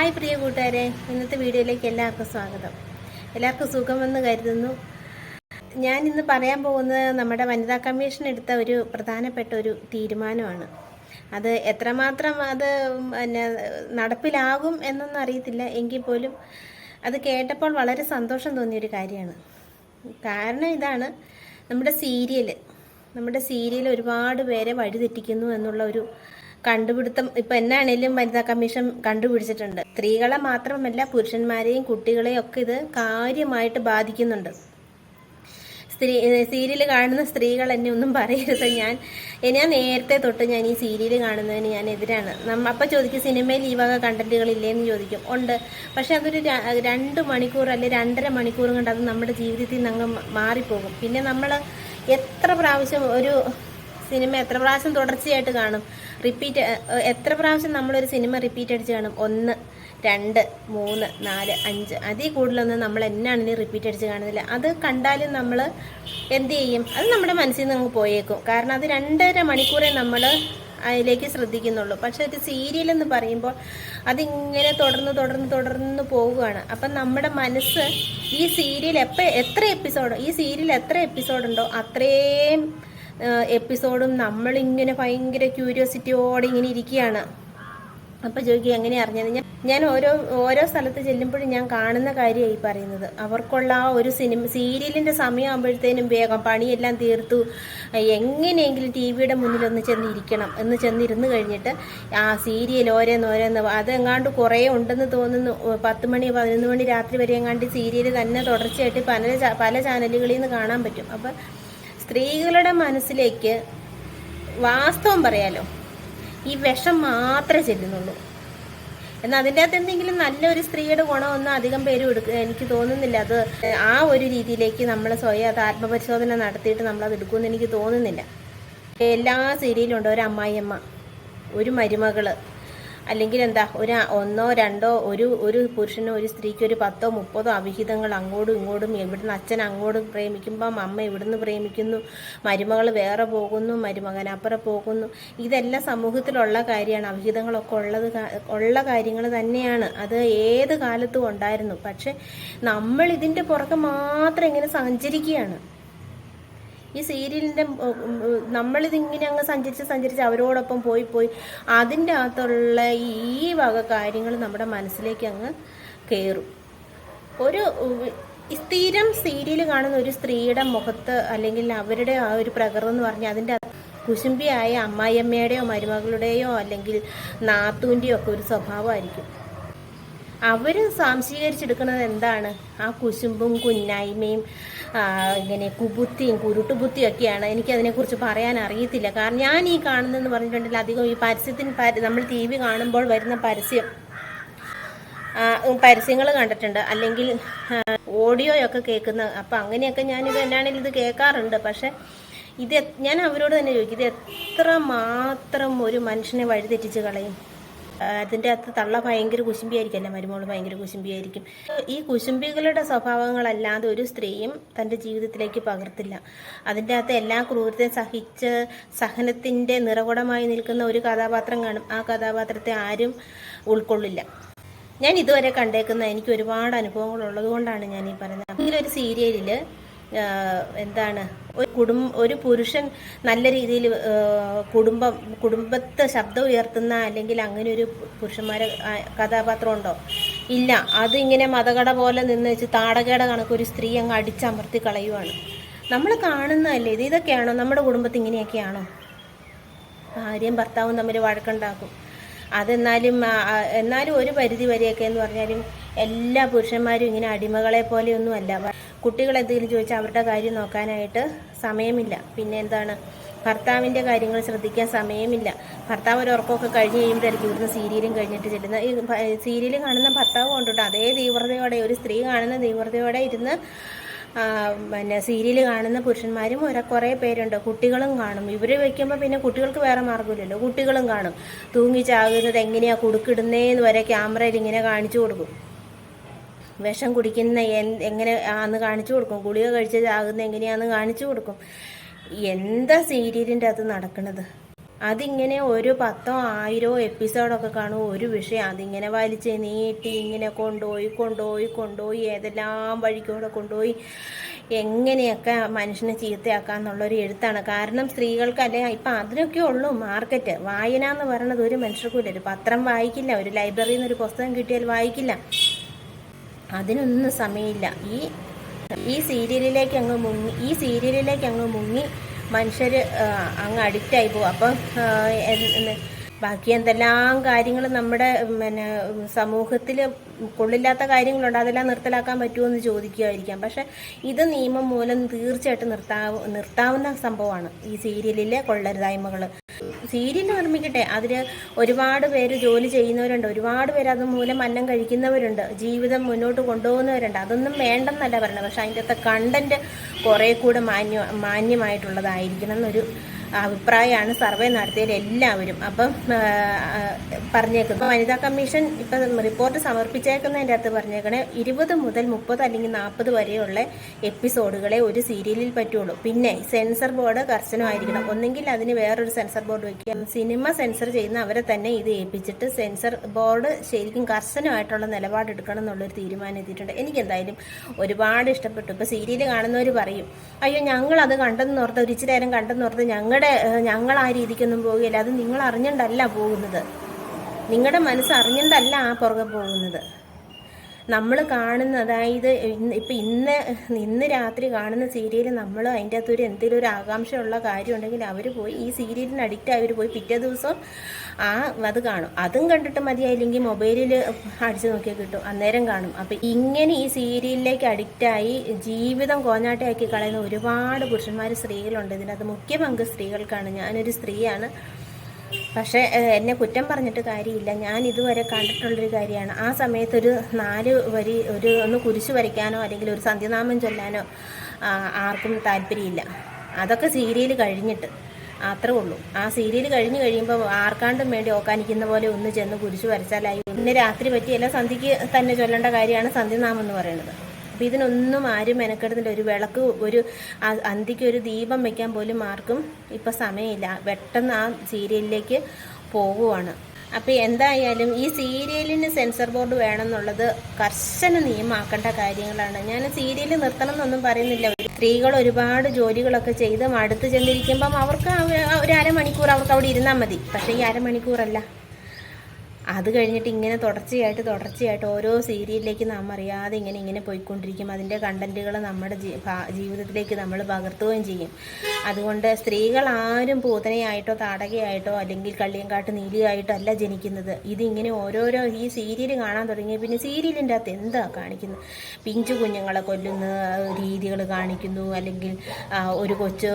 Hi പ്രിയ കൂട്ടുകാരെ. ഇന്നത്തെ വീഡിയോയിലേക്ക് എല്ലാവർക്കും സ്വാഗതം. എല്ലാവർക്കും സുഖമെന്ന് കരുതുന്നു. ഞാൻ ഇന്ന് പറയാൻ പോകുന്നത് നമ്മുടെ വനിതാ കമ്മീഷൻ എടുത്ത ഒരു പ്രധാനപ്പെട്ട ഒരു തീരുമാനമാണ്. അത് എത്രമാത്രം അത് പിന്നെ നടപ്പിലാകും എന്നൊന്നും അറിയത്തില്ല. എങ്കിൽ പോലും അത് കേട്ടപ്പോൾ വളരെ സന്തോഷം തോന്നിയൊരു കാര്യമാണ്. കാരണം ഇതാണ് നമ്മുടെ സീരിയൽ നമ്മുടെ സീരിയൽ ഒരുപാട് പേരെ വഴിതെറ്റിക്കുന്നു എന്നുള്ള ഒരു കണ്ടുപിടുത്തം ഇപ്പൊ എന്നാണേലും വനിതാ കമ്മീഷൻ കണ്ടുപിടിച്ചിട്ടുണ്ട്. സ്ത്രീകളെ മാത്രമല്ല പുരുഷന്മാരെയും കുട്ടികളെയും ഒക്കെ ഇത് കാര്യമായിട്ട് ബാധിക്കുന്നുണ്ട്. സ്ത്രീ സീരിയൽ കാണുന്ന സ്ത്രീകൾ എന്നെ ഒന്നും പറയരുത്. ഞാൻ ഞാൻ നേരത്തെ തൊട്ട് ഞാൻ ഈ സീരിയൽ കാണുന്നതിന് ഞാൻ എതിരാണ്. നമ്മ അപ്പം ചോദിക്കും സിനിമയിൽ ഈ വക കണ്ടന്റുകളില്ലേന്ന് ചോദിക്കും. ഉണ്ട്. പക്ഷെ അതൊരു രണ്ട് മണിക്കൂർ അല്ലെ രണ്ടര മണിക്കൂർ കൊണ്ട് അത് നമ്മുടെ ജീവിതത്തിൽ നിന്ന് അങ്ങ് മാറിപ്പോകും. പിന്നെ നമ്മൾ എത്ര പ്രാവശ്യം ഒരു സിനിമ എത്ര പ്രാവശ്യം തുടർച്ചയായിട്ട് കാണും. റിപ്പീറ്റ് എത്ര പ്രാവശ്യം നമ്മളൊരു സിനിമ റിപ്പീറ്റ് അടിച്ച് കാണും? ഒന്ന് രണ്ട് മൂന്ന് നാല് അഞ്ച്. അതിൽ കൂടുതലൊന്നും നമ്മൾ എന്നാണെങ്കിലും റിപ്പീറ്റ് അടിച്ച് കാണുന്നില്ല. അത് കണ്ടാലും നമ്മൾ എന്ത് ചെയ്യും? അത് നമ്മുടെ മനസ്സിൽ നിന്ന് അങ്ങ് പോയേക്കും. കാരണം അത് രണ്ടര മണിക്കൂറേ നമ്മൾ അതിലേക്ക് ശ്രദ്ധിക്കുന്നുള്ളൂ. പക്ഷെ ഒരു സീരിയൽ എന്ന് പറയുമ്പോൾ അതിങ്ങനെ തുടർന്ന് തുടർന്ന് തുടർന്ന് പോവുകയാണ്. അപ്പം നമ്മുടെ മനസ്സ് ഈ സീരിയൽ എപ്പോൾ എത്ര എപ്പിസോഡ് ഈ സീരിയൽ എത്ര എപ്പിസോഡുണ്ടോ അത്രയും എപ്പിസോഡും നമ്മളിങ്ങനെ ഭയങ്കര ക്യൂരിയോസിറ്റിയോടെ ഇങ്ങനെ ഇരിക്കുകയാണ്. അപ്പോൾ ചോദിക്കുക എങ്ങനെ അറിഞ്ഞത്? ഞാൻ ഞാൻ ഓരോ ഓരോ സ്ഥലത്ത് ചെല്ലുമ്പോഴും ഞാൻ കാണുന്ന കാര്യമായി പറയുന്നത്. അവർക്കുള്ള ആ ഒരു സിനിമ സീരിയലിന്റെ സമയമാകുമ്പോഴത്തേനും വേഗം പണിയെല്ലാം തീർത്തു. എങ്ങനെയെങ്കിലും ടി വിയുടെ മുന്നിൽ ഒന്ന് ചെന്നിരിക്കണം എന്ന് ചെന്നിരുന്ന് കഴിഞ്ഞിട്ട് ആ സീരിയൽ ഓരോന്നോരോന്ന് അതെങ്ങാണ്ട് കുറേ ഉണ്ടെന്ന് തോന്നുന്നു. പത്ത് മണി പതിനൊന്ന് മണി രാത്രി വരെ എങ്ങാണ്ട് സീരിയൽ തന്നെ തുടർച്ചയായിട്ട് പല പല ചാനലുകളിൽ നിന്ന് കാണാൻ പറ്റും. അപ്പം സ്ത്രീകളുടെ മനസ്സിലേക്ക് വാസ്തവം പറയാലോ ഈ വിഷം മാത്രമേ ചെല്ലുന്നുള്ളൂ. എന്നാൽ അതിന്റെ അകത്ത് എന്തെങ്കിലും നല്ലൊരു സ്ത്രീയുടെ ഗുണമൊന്നും അധികം പേരും എടുക്കുക എനിക്ക് തോന്നുന്നില്ല. അത് ആ ഒരു രീതിയിലേക്ക് നമ്മൾ സ്വയം അത് ആത്മപരിശോധന നടത്തിയിട്ട് നമ്മളത് എടുക്കുമെന്ന് എനിക്ക് തോന്നുന്നില്ല. എല്ലാ സീരിയലും ഉണ്ട്. ഒരു അമ്മായിയമ്മ ഒരു മരുമകൾ അല്ലെങ്കിൽ എന്താ ഒരു ഒന്നോ രണ്ടോ ഒരു ഒരു പുരുഷനോ ഒരു സ്ത്രീക്ക് ഒരു പത്തോ മുപ്പതോ അവിഹിതങ്ങൾ അങ്ങോട്ടും ഇങ്ങോട്ടും ഇവിടുന്ന് അച്ഛൻ അങ്ങോട്ടും പ്രേമിക്കുമ്പം അമ്മ ഇവിടുന്ന് പ്രേമിക്കുന്നു മരുമകൾ വേറെ പോകുന്നു മരുമകൻ അപ്പുറം പോകുന്നു. ഇതെല്ലാം സമൂഹത്തിലുള്ള കാര്യമാണ്. അവിഹിതങ്ങളൊക്കെ ഉള്ളത് ഉള്ള കാര്യങ്ങൾ തന്നെയാണ്. അത് ഏത് കാലത്തും ഉണ്ടായിരുന്നു. പക്ഷെ നമ്മൾ ഇതിന്റെ പുറകെ മാത്രം ഇങ്ങനെ സഞ്ചരിക്കുകയാണ്. ഈ സീരിയലിന്റെ നമ്മളിതിങ്ങനെ അങ്ങ് സഞ്ചരിച്ച് സഞ്ചരിച്ച് അവരോടൊപ്പം പോയി പോയി അതിന്റെ അകത്തുള്ള ഈ വക കാര്യങ്ങൾ നമ്മുടെ മനസ്സിലേക്ക് അങ്ങ് കയറും ഒരു സ്ഥിരം സീരിയൽ കാണുന്ന ഒരു സ്ത്രീയുടെ മുഖത്ത് അല്ലെങ്കിൽ അവരുടെ ആ ഒരു പ്രകൃതം എന്ന് പറഞ്ഞാൽ അതിന്റെ കുശുംബിയായ അമ്മായിയമ്മയുടെയോ മരുമകളുടെയോ അല്ലെങ്കിൽ നാത്തൂന്റെയോ ഒക്കെ ഒരു സ്വഭാവമായിരിക്കും. അവർ സ്വാംശീകരിച്ചെടുക്കുന്നത് എന്താണ്? ആ കുശുമ്പും കുന്നായ്മയും ഇങ്ങനെ കുബുത്തിയും കുരുട്ടുബുത്തിയും ഒക്കെയാണ്. എനിക്കതിനെക്കുറിച്ച് പറയാൻ അറിയത്തില്ല. കാരണം ഞാൻ ഈ കാണുന്നതെന്ന് പറഞ്ഞിട്ടുണ്ടെങ്കിൽ അധികം ഈ പരസ്യത്തിന് നമ്മൾ ടി വി കാണുമ്പോൾ വരുന്ന പരസ്യം പരസ്യങ്ങൾ കണ്ടിട്ടുണ്ട്. അല്ലെങ്കിൽ ഓഡിയോയൊക്കെ കേൾക്കുന്ന അപ്പം അങ്ങനെയൊക്കെ ഞാനിത് എന്നാണെങ്കിലും ഇത് കേൾക്കാറുണ്ട്. പക്ഷെ ഇത് ഞാൻ അവരോട് തന്നെ ചോദിക്കും ഇത് എത്ര മാത്രം ഒരു മനുഷ്യനെ വഴിതെറ്റിച്ച് കളയും? അതിന്റെ അകത്ത് തള്ള ഭയങ്കര കുശുമ്പിയായിരിക്കുമല്ലോ മരുമോൾ ഭയങ്കര കുശുമ്പിയായിരിക്കും. ഈ കുശുമ്പികളുടെ സ്വഭാവങ്ങളല്ലാതെ ഒരു സ്ത്രീയും തന്റെ ജീവിതത്തിലേക്ക് പകർത്തില്ല. അതിന്റെ അകത്ത് എല്ലാ ക്രൂരതയും സഹിച്ച് സഹനത്തിന്റെ നിറകുടമായി നിൽക്കുന്ന ഒരു കഥാപാത്രം കാണും. ആ കഥാപാത്രത്തെ ആരും ഉൾക്കൊള്ളില്ല. ഞാൻ ഇതുവരെ കണ്ടേക്കുന്ന എനിക്ക് ഒരുപാട് അനുഭവങ്ങൾ ഉള്ളതുകൊണ്ടാണ് ഞാൻ ഈ പറയുന്നത്. ഒരു സീരിയലിൽ എന്താണ് ഒരു കുടും ഒരു പുരുഷൻ നല്ല രീതിയിൽ കുടുംബം കുടുംബത്തെ ശബ്ദം ഉയർത്തുന്ന അല്ലെങ്കിൽ അങ്ങനെ ഒരു പുരുഷന്മാരെ കഥാപാത്രം ഉണ്ടോ? ഇല്ല. അതിങ്ങനെ മതകട പോലെ നിന്ന് വെച്ച് താടകയുടെ കണക്ക് ഒരു സ്ത്രീ അങ്ങ് അടിച്ചമർത്തി കളയുവാണ്. നമ്മൾ കാണുന്നതല്ലേ? ഇത് ഇതൊക്കെയാണോ? നമ്മുടെ കുടുംബത്തിൽ ഇങ്ങനെയൊക്കെയാണോ? ഭാര്യയും ഭർത്താവും തമ്മിൽ വഴക്കുണ്ടാക്കും. അതെന്നാലും എന്നാലും ഒരു പരിധി വരെയൊക്കെ എന്ന് പറഞ്ഞാലും എല്ലാ പുരുഷന്മാരും ഇങ്ങനെ അടിമകളെ പോലെയൊന്നും അല്ല കുട്ടികൾ എന്തെങ്കിലും ചോദിച്ചാൽ അവരുടെ കാര്യം നോക്കാനായിട്ട് സമയമില്ല. പിന്നെ എന്താണ്? ഭർത്താവിന്റെ കാര്യങ്ങൾ ശ്രദ്ധിക്കാൻ സമയമില്ല. ഭർത്താവ് ഒരു ഉറക്കമൊക്കെ കഴിഞ്ഞ് കഴിയുമ്പോഴായിരിക്കും ഇവിടുന്ന് സീരിയലും കഴിഞ്ഞിട്ട് ചെല്ലുന്ന ഈ സീരിയൽ കാണുന്ന ഭർത്താവ് കൊണ്ടിട്ട് അതേ തീവ്രതയോടെ ഒരു സ്ത്രീ കാണുന്ന തീവ്രതയോടെ ഇരുന്ന് പിന്നെ സീരിയൽ കാണുന്ന പുരുഷന്മാരും ഒരു കുറേ പേരുണ്ട്. കുട്ടികളും കാണും. ഇവർ വയ്ക്കുമ്പോൾ പിന്നെ കുട്ടികൾക്ക് വേറെ മാർഗമില്ലല്ലോ. കുട്ടികളും കാണും. തൂങ്ങി ചാകുന്നത് എങ്ങനെയാണ് കുടുക്കിടുന്നേന്ന് വരെ ക്യാമറയിൽ ഇങ്ങനെ കാണിച്ചു കൊടുക്കും. വിഷം കുടിക്കുന്ന എങ്ങനെ ആന്ന് കാണിച്ചു കൊടുക്കും? ഗുളിക കഴിച്ച് ചാകുന്ന എങ്ങനെയാന്ന് കാണിച്ചു കൊടുക്കും? എന്താ സീരിയലിന്റെ അത് നടക്കുന്നത് അതിങ്ങനെ ഒരു പത്തോ ആയിരോ എപ്പിസോഡൊക്കെ കാണും ഒരു വിഷയം. അതിങ്ങനെ വലിച്ച് നീട്ടി ഇങ്ങനെ കൊണ്ടുപോയി കൊണ്ടുപോയി കൊണ്ടുപോയി ഏതെല്ലാം വഴിക്കൂടെ കൊണ്ടുപോയി എങ്ങനെയൊക്കെ മനുഷ്യനെ ചീത്തയാക്കാന്നുള്ളൊരു എഴുത്താണ്. കാരണം സ്ത്രീകൾക്ക് അല്ലെ ഇപ്പം അതിനൊക്കെ ഉള്ളൂ മാർക്കറ്റ്. വായന എന്ന് പറയുന്നത് ഒരു മനുഷ്യർക്കും ഒരു പത്രം വായിക്കില്ല. ഒരു ലൈബ്രറിയിൽ നിന്ന് ഒരു പുസ്തകം കിട്ടിയാൽ വായിക്കില്ല. അതിനൊന്നും സമയമില്ല. ഈ ഈ സീരിയലിലേക്ക് അങ്ങ് മുങ്ങി ഈ സീരിയലിലേക്ക് അങ്ങ് മുങ്ങി മനുഷ്യർ അങ്ങ് അഡിക്റ്റായി പോകും. അപ്പം ബാക്കി എന്തെല്ലാം കാര്യങ്ങൾ നമ്മുടെ പിന്നെ സമൂഹത്തിൽ കൊള്ളില്ലാത്ത കാര്യങ്ങളുണ്ട് അതെല്ലാം നിർത്തലാക്കാൻ പറ്റുമോ എന്ന് ചോദിക്കുമായിരിക്കാം പക്ഷെ ഇത് നിയമം മൂലം തീർച്ചയായിട്ടും നിർത്താവ് നിർത്താവുന്ന സംഭവമാണ് ഈ സീരിയലിലെ കൊള്ളരുതായ്മകൾ സീരിയൽ നിർമ്മിക്കട്ടെ. അതിൽ ഒരുപാട് പേര് ജോലി ചെയ്യുന്നവരുണ്ട്. ഒരുപാട് പേര് അത് മൂലം അന്നം കഴിക്കുന്നവരുണ്ട്. ജീവിതം മുന്നോട്ട് കൊണ്ടുപോകുന്നവരുണ്ട്. അതൊന്നും വേണ്ടെന്നല്ല പറയുന്നത്. പക്ഷെ അതിന്റെ അകത്തെ കണ്ടന്റ് കുറേ കൂടെ മാന്യ മാന്യമായിട്ടുള്ളതായിരിക്കണം എന്നൊരു അഭിപ്രായമാണ് സർവേ നടത്തിയതിൽ എല്ലാവരും. അപ്പം പറഞ്ഞേക്കുന്നത് വനിതാ കമ്മീഷൻ ഇപ്പം റിപ്പോർട്ട് സമർപ്പിച്ചേക്കുന്നതിന്റെ അകത്ത് പറഞ്ഞേക്കണേ ഇരുപത് മുതൽ മുപ്പത് അല്ലെങ്കിൽ നാൽപ്പത് വരെയുള്ള എപ്പിസോഡുകളെ ഒരു സീരിയലിൽ പറ്റുള്ളൂ. പിന്നെ സെൻസർ ബോർഡ് കർശനമായിരിക്കണം. ഒന്നെങ്കിൽ അതിന് വേറൊരു സെൻസർ ബോർഡ് വയ്ക്കുക. സിനിമ സെൻസർ ചെയ്യുന്ന അവരെ തന്നെ ഇത് ഏൽപ്പിച്ചിട്ട് സെൻസർ ബോർഡ് ശരിക്കും കർശനമായിട്ടുള്ള നിലപാടെടുക്കണം എന്നുള്ളൊരു തീരുമാനം എത്തിയിട്ടുണ്ട്. എനിക്കെന്തായാലും ഒരുപാട് ഇഷ്ടപ്പെട്ടു. ഇപ്പോൾ സീരിയൽ കാണുന്നവർ പറയും അയ്യോ ഞങ്ങൾ അത് കണ്ടെന്ന് ഓർത്ത് ഒരു നേരം കണ്ടെന്ന് ഓർത്ത് ഞങ്ങളുടെ ഏഹ്, ഞങ്ങൾ ആ രീതിക്കൊന്നും പോവുകയില്ല. അത് നിങ്ങൾ അറിഞ്ഞണ്ടല്ല പോകുന്നത്. നിങ്ങളുടെ മനസ്സ് അറിഞ്ഞണ്ടല്ല ആ പുറകെ പോകുന്നത്. നമ്മൾ കാണുന്ന അതായത് ഇപ്പം ഇന്ന് ഇന്ന് രാത്രി കാണുന്ന സീരിയൽ നമ്മൾ അതിന്റെ അകത്തൊരു എന്തെങ്കിലും ഒരു ആകാംക്ഷയുള്ള കാര്യം ഉണ്ടെങ്കിൽ അവർ പോയി ഈ സീരിയലിന് അഡിക്റ്റ് ആയവർ പോയി പിറ്റേ ദിവസം ആ അത് കാണും. അതും കണ്ടിട്ട് മതിയായില്ലെങ്കിൽ മൊബൈലിൽ അടിച്ചു നോക്കിയാൽ കിട്ടും. അന്നേരം കാണും. അപ്പം ഇങ്ങനെ ഈ സീരിയലിലേക്ക് അഡിക്റ്റായി ജീവിതം കോഞ്ഞാട്ടയാക്കി കളയുന്ന ഒരുപാട് പുരുഷന്മാർ സ്ത്രീകളുണ്ട്. ഇതിനകത്ത് മുഖ്യ പങ്ക് സ്ത്രീകൾക്കാണ്. ഞാനൊരു സ്ത്രീയാണ്. പക്ഷേ എന്നെ കുറ്റം പറഞ്ഞിട്ട് കാര്യമില്ല. ഞാൻ ഇതുവരെ കണ്ടിട്ടുള്ളൊരു കാര്യമാണ്. ആ സമയത്തൊരു നാല് വരി ഒരു ഒന്ന് കുരിശ് വരയ്ക്കാനോ അല്ലെങ്കിൽ ഒരു സന്ധ്യനാമം ചൊല്ലാനോ ആർക്കും താല്പര്യമില്ല. അതൊക്കെ സീരിയൽ കഴിഞ്ഞിട്ട് അത്രേ ഉള്ളൂ. ആ സീരിയൽ കഴിഞ്ഞ് കഴിയുമ്പോൾ ആർക്കാണ്ടും വേണ്ടി ഓക്കാനിക്കുന്ന പോലെ ഒന്ന് ചെന്ന് കുരിശ് വരച്ചാലായി. ഇന്ന് രാത്രി പറ്റിയല്ല സന്ധ്യയ്ക്ക് തന്നെ ചൊല്ലേണ്ട കാര്യമാണ് സന്ധ്യനാമം എന്ന് പറയുന്നത്. അപ്പം ഇതിനൊന്നും ആരും മെനക്കെടുന്നില്ല. ഒരു വിളക്ക് ഒരു അന്തിക്ക് ഒരു ദീപം വയ്ക്കാൻ പോലും ആർക്കും ഇപ്പം സമയമില്ല. പെട്ടെന്ന് ആ സീരിയലിലേക്ക് പോവുകയാണ് അപ്പം എന്തായാലും ഈ സീരിയലിന് സെൻസർ ബോർഡ് വേണമെന്നുള്ളത് കർശന നിയമമാക്കേണ്ട കാര്യങ്ങളാണ്. ഞാൻ സീരിയൽ നിർത്തണം എന്നൊന്നും പറയുന്നില്ല. സ്ത്രീകൾ ഒരുപാട് ജോലികളൊക്കെ ചെയ്ത് അടുത്ത് ചെന്നിരിക്കുമ്പം അവർക്ക് ഒരു അരമണിക്കൂർ അവർക്ക് അവിടെ ഇരുന്നാൽ മതി. പക്ഷേ ഈ അരമണിക്കൂറല്ല അത് കഴിഞ്ഞിട്ട് ഇങ്ങനെ തുടർച്ചയായിട്ട് തുടർച്ചയായിട്ട് ഓരോ സീരിയലിലേക്ക് നാം അറിയാതെ ഇങ്ങനെ ഇങ്ങനെ പോയിക്കൊണ്ടിരിക്കും. അതിന്റെ കണ്ടന്റുകൾ നമ്മുടെ ജീവിതത്തിലേക്ക് നമ്മൾ പകർത്തുകയും ചെയ്യും. അതുകൊണ്ട് സ്ത്രീകൾ ആരും പൂതനയായിട്ടോ താടകയായിട്ടോ അല്ലെങ്കിൽ കള്ളിയങ്കാട്ട് നീലിയായിട്ടോ അല്ല ജനിക്കുന്നത്. ഇതിങ്ങനെ ഓരോരോ ഈ സീരിയൽ കാണാൻ തുടങ്ങിയ പിന്നെ സീരിയലിന്റെ അകത്ത് എന്താ കാണിക്കുന്നത് പിഞ്ചു കുഞ്ഞുങ്ങളെ കൊല്ലുന്ന രീതികൾ കാണിക്കുന്നു. അല്ലെങ്കിൽ ഒരു കൊച്ച്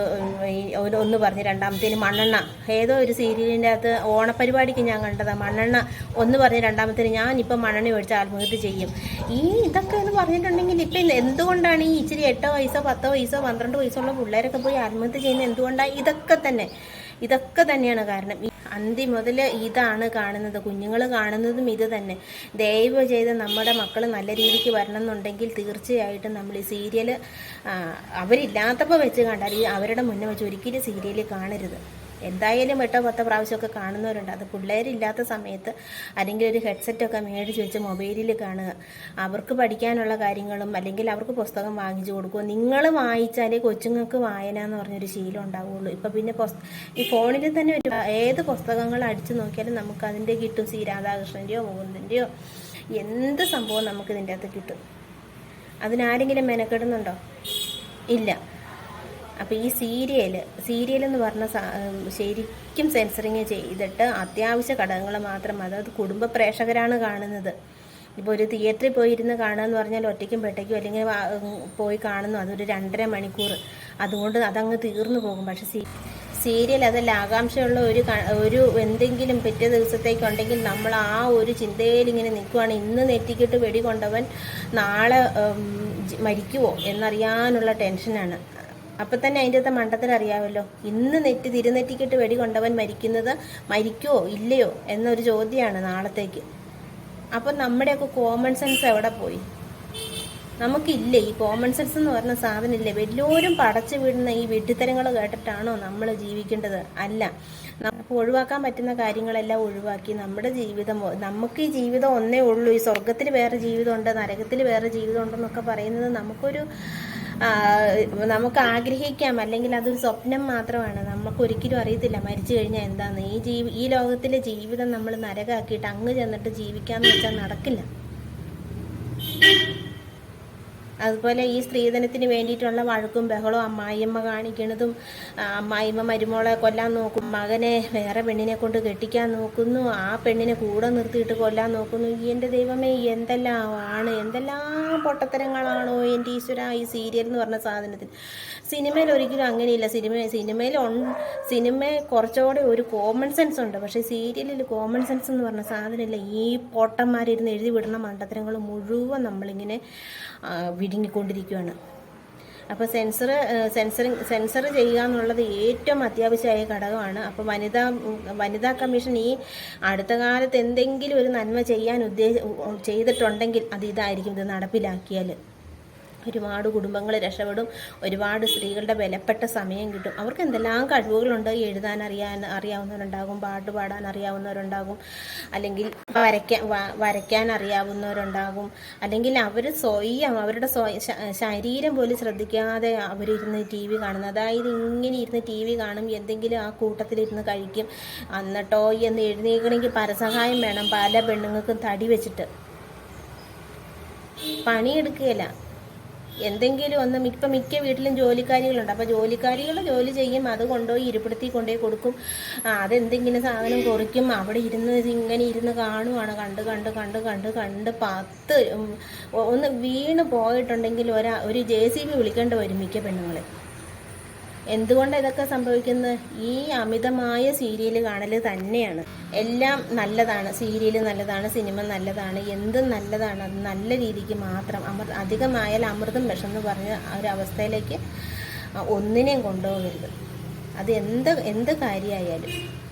ഒന്ന് പറഞ്ഞ് രണ്ടാമത്തേന് മണ്ണെണ്ണ. ഏതോ ഒരു സീരിയലിന്റെ അകത്ത് ഓണപരിപാടിക്ക് ഞാൻ കണ്ടതാണ് മണ്ണെണ്ണ. ഒന്ന് പറഞ്ഞ് രണ്ടാമത്തേന് ഞാനിപ്പോൾ മണ്ണെണ്ണ ഒഴിച്ച് ആത്മഹത്യ ചെയ്യും. ഈ ഇതൊക്കെ എന്ന് പറഞ്ഞിട്ടുണ്ടെങ്കിൽ ഇപ്പം എന്തുകൊണ്ടാണ് ഈ ഇച്ചിരി എട്ടോ വയസ്സോ പത്തോ വയസ്സോ പന്ത്രണ്ട് വയസ്സോ ഉള്ള പിള്ളേരൊക്കെ പോയി ആത്മഹത്യ ചെയ്യുന്നത് എന്തുകൊണ്ടാണ് ഇതൊക്കെ തന്നെ. ഇതൊക്കെ തന്നെയാണ് കാരണം. അന്തി മുതൽ ഇതാണ് കാണുന്നത്. കുഞ്ഞുങ്ങൾ കാണുന്നതും ഇത് തന്നെ. ദയവ് ചെയ്ത് നമ്മുടെ മക്കൾ നല്ല രീതിക്ക് വരണം എന്നുണ്ടെങ്കിൽ തീർച്ചയായിട്ടും നമ്മൾ ഈ സീരിയൽ അവരില്ലാത്തപ്പോൾ വെച്ച് കണ്ടാൽ അവരുടെ മുന്നേ വെച്ച് ഒരിക്കലും സീരിയൽ കാണരുത്. എന്തായാലും എട്ടോ പത്തോ പ്രാവശ്യമൊക്കെ കാണുന്നവരുണ്ട്. അത് പിള്ളേരില്ലാത്ത സമയത്ത് അല്ലെങ്കിൽ ഒരു ഹെഡ്സെറ്റൊക്കെ മേടിച്ച് വെച്ച് മൊബൈലിൽ കാണുക. അവർക്ക് പഠിക്കാനുള്ള കാര്യങ്ങളും അല്ലെങ്കിൽ അവർക്ക് പുസ്തകം വാങ്ങിച്ചു കൊടുക്കുക. നിങ്ങൾ വായിച്ചാലേ കൊച്ചുങ്ങൾക്ക് വായന എന്ന് പറഞ്ഞൊരു ശീലം ഉണ്ടാവുള്ളൂ. ഇപ്പം പിന്നെ ഈ ഫോണിൽ തന്നെ ഏത് പുസ്തകങ്ങൾ അടിച്ചു നോക്കിയാലും നമുക്ക് അതിന്റെ കിട്ടും. സി രാധാകൃഷ്ണന്റെയോ മുകുന്ദന്റെയോ എന്ത് സംഭവം നമുക്ക് ഇതിന്റെ അകത്ത് കിട്ടും. അതിനാരെങ്കിലും മെനക്കെടുന്നുണ്ടോ? ഇല്ല. അപ്പോൾ ഈ സീരിയൽ സീരിയൽ എന്ന് പറഞ്ഞ ശരിക്കും സെൻസറിങ് ചെയ്തിട്ട് അത്യാവശ്യ ഘടകങ്ങൾ മാത്രം അതായത് കുടുംബ പ്രേക്ഷകരാണ് കാണുന്നത്. ഇപ്പോൾ ഒരു തിയേറ്ററിൽ പോയിരുന്ന് കാണുക എന്ന് പറഞ്ഞാൽ ഒറ്റയ്ക്കും പെട്ടയ്ക്കും അല്ലെങ്കിൽ പോയി കാണുന്നു. അതൊരു രണ്ടര മണിക്കൂർ. അതുകൊണ്ട് അതങ്ങ് തീർന്നു പോകും. പക്ഷേ സീ സീരിയൽ അതല്ല ആകാംക്ഷയുള്ള ഒരു ഒരു എന്തെങ്കിലും പിറ്റേ ദിവസത്തേക്കുണ്ടെങ്കിൽ നമ്മൾ ആ ഒരു ചിന്തയിൽ ഇങ്ങനെ നിൽക്കുവാണ്. ഇന്ന് നെറ്റിക്കിട്ട് വെടി കൊണ്ടവൻ നാളെ മരിക്കുമോ എന്നറിയാനുള്ള ടെൻഷനാണ്. അപ്പം തന്നെ അതിന്റെ അത് മണ്ടത്തിൽ അറിയാമല്ലോ. ഇന്ന് നെറ്റ് തിരുനെറ്റിക്കിട്ട് വെടി കൊണ്ടവൻ മരിക്കുന്നത് മരിക്കോ ഇല്ലയോ എന്നൊരു ചോദ്യമാണ് നാളത്തേക്ക്. അപ്പം നമ്മുടെയൊക്കെ കോമൺ സെൻസ് എവിടെ പോയി? നമുക്കില്ലേ ഈ കോമൺ സെൻസ് എന്ന് പറഞ്ഞ സാധനമില്ല? വലിയോരും പടച്ചു വിടുന്ന ഈ വെട്ടിത്തരങ്ങൾ കേട്ടിട്ടാണോ നമ്മൾ ജീവിക്കേണ്ടത്? അല്ല. നമുക്ക് ഒഴിവാക്കാൻ പറ്റുന്ന കാര്യങ്ങളെല്ലാം ഒഴിവാക്കി നമ്മുടെ ജീവിതം നമുക്ക് ഈ ജീവിതം ഒന്നേ ഉള്ളൂ. ഈ സ്വർഗത്തിൽ വേറെ ജീവിതമുണ്ട് നരകത്തിൽ വേറെ ജീവിതമുണ്ടെന്നൊക്കെ പറയുന്നത് നമുക്കൊരു നമുക്ക് ആഗ്രഹിക്കാം. അല്ലെങ്കിൽ അതൊരു സ്വപ്നം മാത്രമാണ്. നമുക്ക് ഒരിക്കലും അറിയത്തില്ല മരിച്ചു കഴിഞ്ഞാൽ എന്താന്ന്. ഈ ജീവി ഈ ലോകത്തിലെ ജീവിതം നമ്മൾ നരകാക്കിയിട്ട് അങ്ങ് ചെന്നിട്ട് ജീവിക്കാന്ന് വെച്ചാൽ നടക്കില്ല. അതുപോലെ ഈ സ്ത്രീധനത്തിന് വേണ്ടിയിട്ടുള്ള വഴക്കും ബഹളവും അമ്മായിയമ്മ കാണിക്കണതും അമ്മായിമ്മ മരുമോളെ കൊല്ലാൻ നോക്കും മകനെ വേറെ പെണ്ണിനെ കൊണ്ട് കെട്ടിക്കാൻ നോക്കുന്നു ആ പെണ്ണിനെ കൂടെ നിർത്തിയിട്ട് കൊല്ലാൻ നോക്കുന്നു. എന്റെ ദൈവമേ എന്തെല്ലാം ആണ് എന്തെല്ലാം പൊട്ടത്തരങ്ങളാണോ എന്റെ ഈശ്വര ഈ സീരിയൽ എന്ന് പറഞ്ഞ സാധനത്തിൽ. സിനിമയിൽ ഒരിക്കലും അങ്ങനെയില്ല. സിനിമ സിനിമയിൽ സിനിമ കുറച്ചുകൂടെ ഒരു കോമൺ സെൻസ് ഉണ്ട്. പക്ഷേ സീരിയലിൽ കോമൺ സെൻസ് എന്ന് പറഞ്ഞ സാധനമില്ല. ഈ പൊട്ടന്മാരിരുന്ന് എഴുതി വിടുന്ന മണ്ടത്തരങ്ങൾ മുഴുവൻ നമ്മളിങ്ങനെ വിഴുങ്ങിക്കൊണ്ടിരിക്കുകയാണ് അപ്പോൾ സെൻസർ സെൻസറിങ് സെൻസർ ചെയ്യുക എന്നുള്ളത് ഏറ്റവും അത്യാവശ്യമായ ഘടകമാണ്. അപ്പോൾ വനിതാ വനിതാ കമ്മീഷൻ ഈ അടുത്ത കാലത്ത് എന്തെങ്കിലും ഒരു നന്മ ചെയ്യാൻ ഉദ്ദേശ ചെയ്തിട്ടുണ്ടെങ്കിൽ അത് ഇതായിരിക്കും ഇത് നടപ്പിലാക്കിയാൽ ഒരുപാട് കുടുംബങ്ങൾ രക്ഷപ്പെടും. ഒരുപാട് സ്ത്രീകളുടെ വിലപ്പെട്ട സമയം കിട്ടും. അവർക്ക് എന്തെല്ലാം കഴിവുകളുണ്ട് എഴുതാൻ അറിയാൻ അറിയാവുന്നവരുണ്ടാകും പാട്ട് പാടാൻ അറിയാവുന്നവരുണ്ടാകും അല്ലെങ്കിൽ വരയ്ക്കാൻ വരയ്ക്കാൻ അറിയാവുന്നവരുണ്ടാകും. അല്ലെങ്കിൽ അവർ സ്വയം അവരുടെ സ്വ ശരീരം പോലും ശ്രദ്ധിക്കാതെ അവരിരുന്ന് ടി വി കാണുന്നത്. അതായത് ഇങ്ങനെ ഇരുന്ന് ടി വി കാണും എന്തെങ്കിലും ആ കൂട്ടത്തിലിരുന്ന് കഴിക്കും. എന്നിട്ടോ എന്ന് എഴുന്നേക്കണമെങ്കിൽ പരസഹായം വേണം പല പെണ്ണുങ്ങൾക്കും തടി വെച്ചിട്ട്. പണിയെടുക്കുകയില്ല. എന്തെങ്കിലും ഒന്ന് ഇപ്പം മിക്ക വീട്ടിലും ജോലിക്കാരികളുണ്ട്. അപ്പോൾ ജോലിക്കാരികൾ ജോലി ചെയ്യും അത് കൊണ്ടുപോയി ഇരുപ്പെടുത്തി കൊണ്ടുപോയി കൊടുക്കും. അതെന്തെങ്കിലും സാധനം കുറിക്കും. അവിടെ ഇരുന്ന് ഇങ്ങനെ ഇരുന്ന് കാണുവാണ്. കണ്ട് കണ്ട് കണ്ട് കണ്ട് കണ്ട് പത്ത് ഒന്ന് വീണ് പോയിട്ടുണ്ടെങ്കിൽ ഒരാ ഒരു ജെ സി ബി വിളിക്കേണ്ടി വരും മിക്ക പെണ്ണുങ്ങളെ. എന്തുകൊണ്ടാണ് ഇതൊക്കെ സംഭവിക്കുന്നത് ഈ അമിതമായ സീരിയൽ കാണൽ തന്നെയാണ്. എല്ലാം നല്ലതാണ്. സീരിയൽ നല്ലതാണ്. സിനിമ നല്ലതാണ്. എന്തും നല്ലതാണ്. അത് നല്ല രീതിക്ക് മാത്രം അമൃ അധികമായാൽ അമൃതം വിഷം എന്ന് പറഞ്ഞ ഒരവസ്ഥയിലേക്ക് ഒന്നിനെയും കൊണ്ടുപോകരുത്. അത് എന്ത് എന്ത് കാര്യമായാലും.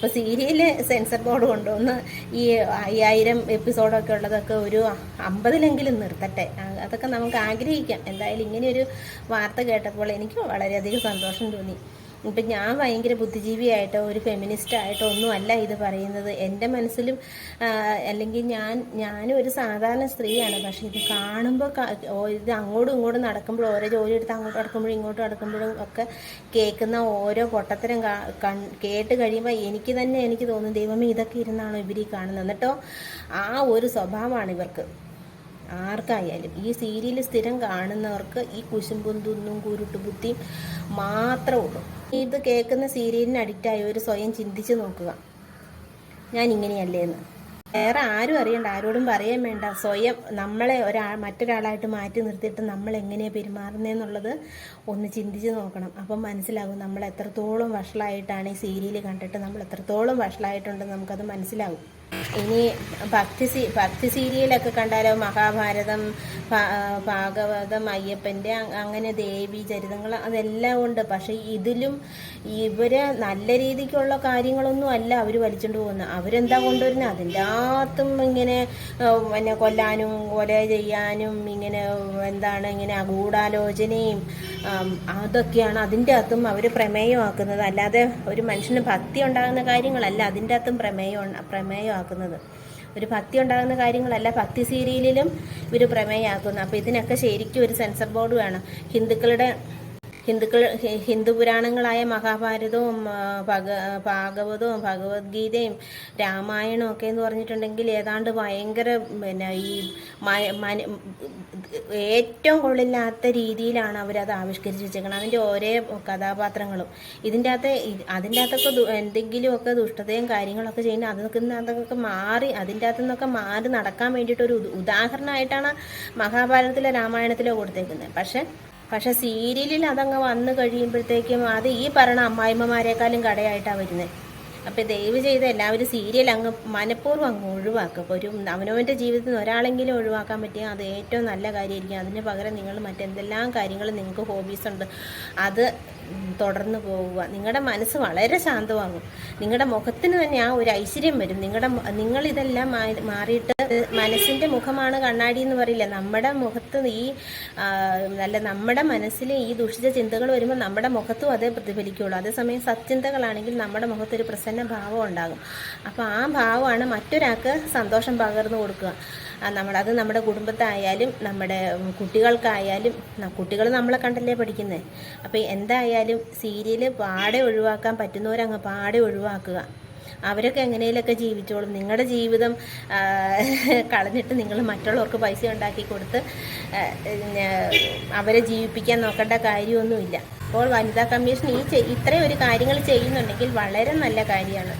ഇപ്പോൾ സീരിയൽ സെൻസർ ബോർഡ് കൊണ്ടുവന്ന് ഈ അയ്യായിരം എപ്പിസോഡൊക്കെ ഉള്ളതൊക്കെ ഒരു അമ്പതിലെങ്കിലും നിർത്തട്ടെ. അതൊക്കെ നമുക്ക് ആഗ്രഹിക്കാം. എന്തായാലും ഇങ്ങനെ ഒരു വാർത്ത കേട്ടപ്പോൾ എനിക്ക് വളരെയധികം സന്തോഷം തോന്നി. ഇപ്പം ഞാൻ ഭയങ്കര ബുദ്ധിജീവിയായിട്ടോ ഒരു ഫെമിനിസ്റ്റ് ആയിട്ടോ ഒന്നും അല്ല ഇത് പറയുന്നത്. എന്റെ മനസ്സിലും അല്ലെങ്കിൽ ഞാൻ ഞാനും ഒരു സാധാരണ സ്ത്രീയാണ്. പക്ഷേ ഇത് കാണുമ്പോൾ ഇത് അങ്ങോട്ടും ഇങ്ങോട്ടും നടക്കുമ്പോൾ ഓരോ ജോലി എടുത്ത് അങ്ങോട്ട് നടക്കുമ്പോഴും ഇങ്ങോട്ട് നടക്കുമ്പോഴും ഒക്കെ കേൾക്കുന്ന ഓരോ പൊട്ടത്തരം കേട്ട് കഴിയുമ്പോൾ എനിക്ക് തന്നെ എനിക്ക് തോന്നും ദൈവമേ ഇതൊക്കെ ഇരുന്നാണോ ഇവർ ഈ കാണുന്നത്. എന്നിട്ടോ ആ ഒരു സ്വഭാവമാണ് ഇവർക്ക്. ആർക്കായാലും ഈ സീരിയൽ സ്ഥിരം കാണുന്നവർക്ക് ഈ കുശുമ്പുന്തുന്നും കുരുട്ടു കുരുട്ട് ബുദ്ധിയും മാത്രമേ ഉള്ളൂ. ഇത് കേൾക്കുന്ന സീരിയലിന് അഡിക്റ്റായവർ സ്വയം ചിന്തിച്ച് നോക്കുക. ഞാൻ ഇങ്ങനെയല്ലേ എന്ന് വേറെ ആരും അറിയണ്ട ആരോടും പറയാൻ വേണ്ട. സ്വയം നമ്മളെ ഒരാൾ മറ്റൊരാളായിട്ട് മാറ്റി നിർത്തിയിട്ട് നമ്മൾ എങ്ങനെയാണ് പെരുമാറുന്നതെന്നുള്ളത് ഒന്ന് ചിന്തിച്ച് നോക്കണം. അപ്പം മനസ്സിലാകും നമ്മൾ എത്രത്തോളം വഷളായിട്ടാണ് ഈ സീരിയൽ കണ്ടിട്ട് നമ്മൾ എത്രത്തോളം വഷളായിട്ടുണ്ടെന്ന് നമുക്കത് മനസ്സിലാകും. ഇനി ഭക്തി സീ ഭക്തി സീരിയലൊക്കെ കണ്ടാലോ? മഹാഭാരതം ഭാഗവതം അയ്യപ്പന്റെ അങ്ങനെ ദേവി ചരിതങ്ങൾ അതെല്ലാം ഉണ്ട്. പക്ഷേ ഇതിലും ഇവർ നല്ല രീതിക്കുള്ള കാര്യങ്ങളൊന്നും അല്ല അവർ വലിച്ചുകൊണ്ട് പോകുന്നത് അവരെന്താ കൊണ്ടുവരുന്നത് അതിന്റെ അകത്തും ഇങ്ങനെ പിന്നെ കൊല്ലാനും കൊല ചെയ്യാനും ഇങ്ങനെ എന്താണ് ഇങ്ങനെ ഗൂഢാലോചനയും അതൊക്കെയാണ് അതിന്റെ അകത്തും അവർ പ്രമേയമാക്കുന്നത്. അല്ലാതെ ഒരു മനുഷ്യന് ഭക്തി ഉണ്ടാകുന്ന കാര്യങ്ങളല്ല അതിന്റെ അകത്തും പ്രമേയം പ്രമേയമാക്കുന്നത്. ഒരു ഭക്തി ഉണ്ടാകുന്ന കാര്യങ്ങളല്ല ഭക്തി സീരിയലിലും ഇവർ പ്രമേയമാക്കുന്നു അപ്പോൾ ഇതിനൊക്കെ ശരിക്കും ഒരു സെൻസർ ബോർഡ് വേണം. ഹിന്ദുക്കളുടെ ഹിന്ദുക്കൾ ഹിന്ദു പുരാണങ്ങളായ മഹാഭാരതവും ഭഗ ഭാഗവതവും ഭഗവത്ഗീതയും രാമായണവും ഒക്കെ എന്ന് പറഞ്ഞിട്ടുണ്ടെങ്കിൽ ഏതാണ്ട് ഭയങ്കര പിന്നെ ഈ ഏറ്റവും കൊള്ളില്ലാത്ത രീതിയിലാണ് അവരത് ആവിഷ്കരിച്ച് വെച്ചേക്കുന്നത് അതിന്റെ ഓരോ കഥാപാത്രങ്ങളും. ഇതിന്റെ അകത്ത് അതിന്റെ അകത്തൊക്കെ എന്തെങ്കിലുമൊക്കെ ദുഷ്ടതയും കാര്യങ്ങളൊക്കെ ചെയ്യുന്ന അതൊക്കെ അതൊക്കെ മാറി അതിന്റെ അകത്തു നിന്നൊക്കെ മാറി നടക്കാൻ വേണ്ടിയിട്ടൊരു ഉദാഹരണമായിട്ടാണ് മഹാഭാരതത്തിലെ രാമായണത്തിലോ കൊടുത്തേക്കുന്നത്. പക്ഷെ പക്ഷെ സീരിയലിൽ അതങ്ങ് വന്നു കഴിയുമ്പോഴത്തേക്കും അത് ഈ പറയണ അമ്മായിമ്മമാരെക്കാളും കടയായിട്ടാണ് വരുന്നത് അപ്പോൾ ദയവ് ചെയ്ത് എല്ലാവരും സീരിയൽ അങ്ങ് മനഃപൂർവം അങ്ങ് ഒഴിവാക്കുക ഒരു അവനവന്റെ ജീവിതത്തിൽ നിന്ന് ഒരാളെങ്കിലും ഒഴിവാക്കാൻ പറ്റിയ അത് ഏറ്റവും നല്ല കാര്യമായിരിക്കും. അതിന് പകരം നിങ്ങൾ മറ്റെന്തെല്ലാം കാര്യങ്ങൾ നിങ്ങൾക്ക് ഹോബീസ് ഉണ്ട് അത് തുടർന്നു പോവുക. നിങ്ങളുടെ മനസ്സ് വളരെ ശാന്തമാകും. നിങ്ങളുടെ മുഖത്തിന് തന്നെ ആ ഒരു ഐശ്വര്യം വരും. നിങ്ങളുടെ നിങ്ങളിതെല്ലാം മാറി- മനസ്സിന്റെ മുഖമാണ് കണ്ണാടി എന്ന് പറയില്ല. നമ്മുടെ മുഖത്ത് ഈ അല്ല നമ്മുടെ മനസ്സിൽ ഈ ദുഷിച്ച ചിന്തകൾ വരുമ്പോൾ നമ്മുടെ മുഖത്തും അതേ പ്രതിഫലിക്കുകയുള്ളൂ. അതേസമയം സത്യന്തകളാണെങ്കിൽ നമ്മുടെ മുഖത്തൊരു പ്രസന്ന ഭാവം ഉണ്ടാകും. അപ്പോൾ ആ ഭാവമാണ് മറ്റൊരാൾക്ക് സന്തോഷം പകർന്നു കൊടുക്കുക. നമ്മളത് നമ്മുടെ കുടുംബത്തായാലും നമ്മുടെ കുട്ടികൾക്കായാലും കുട്ടികൾ നമ്മളെ കണ്ടല്ലേ പഠിക്കുന്നത് അപ്പോൾ എന്തായാലും സീരിയൽ പാടെ ഒഴിവാക്കാൻ പറ്റുന്നവരങ്ങ് പാടെ ഒഴിവാക്കുക. അവരൊക്കെ എങ്ങനെയൊക്കെ ജീവിച്ചോളും. നിങ്ങളുടെ ജീവിതം കളഞ്ഞിട്ട് നിങ്ങൾ മറ്റുള്ളവർക്ക് പൈസ ഉണ്ടാക്കി കൊടുത്ത് അവരെ ജീവിപ്പിക്കാൻ നോക്കേണ്ട കാര്യമൊന്നുമില്ല. അപ്പോൾ വനിതാ കമ്മീഷൻ ഈ ഇത്രയും ഒരു കാര്യങ്ങൾ ചെയ്യുന്നുണ്ടെങ്കിൽ വളരെ നല്ല കാര്യമാണ്.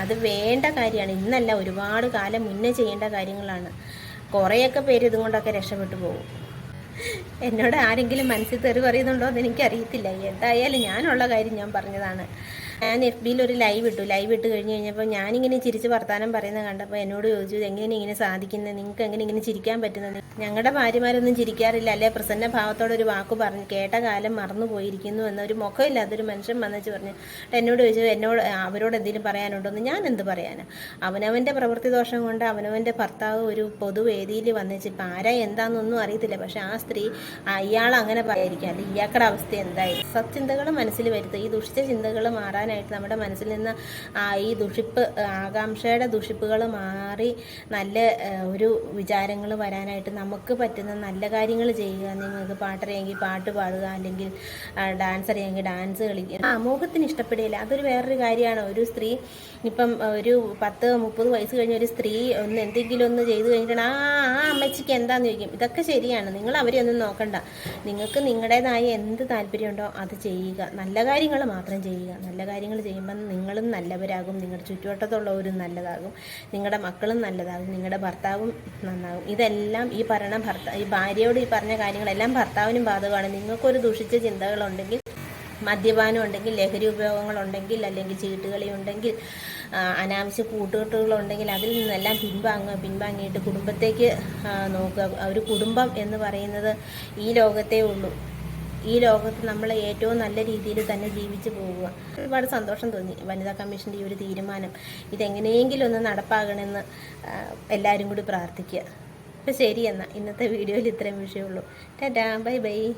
അത് വേണ്ട കാര്യമാണ്. ഇന്നല്ല ഒരുപാട് കാലം മുന്നേ ചെയ്യേണ്ട കാര്യങ്ങളാണ്. കുറേയൊക്കെ പേര് ഇതും കൊണ്ടൊക്കെ രക്ഷപ്പെട്ടു പോകും. എന്നോട് ആരെങ്കിലും മനസ്സിൽ തെറി പറയുന്നുണ്ടോ എന്ന് എനിക്കറിയത്തില്ല. എന്തായാലും ഞാനുള്ള കാര്യം ഞാൻ പറഞ്ഞതാണ്. ഞാൻ എഫ് ബിയിൽ ഒരു ലൈവ് ഇട്ടു. ലൈവ് ഇട്ട് കഴിഞ്ഞ് കഴിഞ്ഞപ്പോൾ ഞാനിങ്ങനെ ചിരിച്ച് വർത്താനം പറയുന്നത് കണ്ടപ്പോൾ എന്നോട് ചോദിച്ചു എങ്ങനെ ഇങ്ങനെ സാധിക്കുന്നത് നിങ്ങൾക്ക് എങ്ങനെ ഇങ്ങനെ ചിരിക്കാൻ പറ്റുന്നത്? ഞങ്ങളുടെ ഭാര്യമാരൊന്നും ചിരിക്കാറില്ല. അല്ലെ? പ്രസന്ന ഭാവത്തോടെ ഒരു വാക്ക് പറഞ്ഞു. കേട്ട കാലം മറന്നു പോയിരിക്കുന്നു എന്നൊരു മുഖമില്ലാത്തൊരു മനുഷ്യൻ വന്നിച്ച് പറഞ്ഞു. എന്നോട് ചോദിച്ചു എന്നോട് അവരോട് എന്തെങ്കിലും പറയാനുണ്ടോന്ന് ഞാൻ എന്ത് പറയാനാണ് അവനവന്റെ പ്രവൃത്തി ദോഷം കൊണ്ട് അവനവന്റെ ഭർത്താവ് ഒരു പൊതുവേദിയിൽ വന്നിച്ച് ഇപ്പം ആരാ എന്താണെന്നൊന്നും അറിയത്തില്ല. പക്ഷെ ആ സ്ത്രീ അയാൾ അങ്ങനെ പറയായിരിക്കും. അല്ലെങ്കിൽ ഇയാളുടെ അവസ്ഥ എന്തായി സച്ചിന്തകൾ മനസ്സിൽ വരുത്തുക ഈ ദുഷ്ട ചിന്തകൾ മാറാനായിട്ട് നമ്മുടെ മനസ്സിൽ നിന്ന് ഈ ദുഷിപ്പ് ആകാംക്ഷയുടെ ദുഷിപ്പുകൾ മാറി നല്ല ഒരു വിചാരങ്ങൾ വരാനായിട്ട് നമുക്ക് പറ്റുന്ന നല്ല കാര്യങ്ങൾ ചെയ്യുക. നിങ്ങൾക്ക് പാട്ടറിയെങ്കിൽ പാട്ട് പാടുക അല്ലെങ്കിൽ ഡാൻസ് അറിയാമെങ്കിൽ ഡാൻസ് കളിക്കുക. ആ മോഹത്തിന് ഇഷ്ടപ്പെടുകയില്ല അതൊരു വേറൊരു കാര്യമാണ്. ഒരു സ്ത്രീ ഇപ്പം ഒരു പത്ത് മുപ്പത് വയസ്സ് കഴിഞ്ഞ ഒരു സ്ത്രീ ഒന്ന് എന്തെങ്കിലും ഒന്ന് ചെയ്തു കഴിഞ്ഞിട്ടാണ് ആ ആ അമ്മച്ചിക്ക് എന്താന്ന് ചോദിക്കും. ഇതൊക്കെ ശരിയാണ്. നിങ്ങൾ അവരെ ഒന്നും നോക്കണ്ട. നിങ്ങൾക്ക് നിങ്ങളുടേതായ എന്ത് താല്പര്യമുണ്ടോ അത് ചെയ്യുക. നല്ല കാര്യങ്ങൾ മാത്രം ചെയ്യുക. നല്ല കാര്യങ്ങൾ ചെയ്യുമ്പം നിങ്ങളും നല്ലവരാകും നിങ്ങളുടെ ചുറ്റുവട്ടത്തുള്ളവരും നല്ലതാകും നിങ്ങളുടെ മക്കളും നല്ലതാകും നിങ്ങളുടെ ഭർത്താവും നന്നാകും. ഇതെല്ലാം ഈ പറഞ്ഞ ഭർത്താ ഈ ഭാര്യയോട് ഈ പറഞ്ഞ കാര്യങ്ങളെല്ലാം ഭർത്താവിനും ബാധകമാണ്. നിങ്ങൾക്കൊരു ദുഷിച്ച ചിന്തകളുണ്ടെങ്കിൽ മദ്യപാനം ഉണ്ടെങ്കിൽ ലഹരി ഉപയോഗങ്ങളുണ്ടെങ്കിൽ അല്ലെങ്കിൽ ചീട്ടുകളി ഉണ്ടെങ്കിൽ അനാവശ്യ കൂട്ടുകെട്ടുകളുണ്ടെങ്കിൽ അതിൽ നിന്നെല്ലാം പിൻവാങ്ങുക പിൻവാങ്ങിയിട്ട് കുടുംബത്തേക്ക് നോക്കുക. ഒരു കുടുംബം എന്ന് പറയുന്നത് ഈ ലോകത്തേ ഉള്ളൂ. ഈ ലോകത്ത് നമ്മൾ ഏറ്റവും നല്ല രീതിയിൽ തന്നെ ജീവിച്ചു പോവുക. ഒരുപാട് സന്തോഷം തോന്നി. വനിതാ കമ്മീഷന്റെ ഈ ഒരു തീരുമാനം. ഇതെങ്ങനെയെങ്കിലും ഒന്ന് നടപ്പാകണമെന്ന് എല്ലാവരും കൂടി പ്രാർത്ഥിക്കുക. അപ്പോൾ ശരി എന്നാൽ ഇന്നത്തെ വീഡിയോയിൽ ഇത്രയും വിഷയമുള്ളൂ. ടാറ്റാ. Bye bye.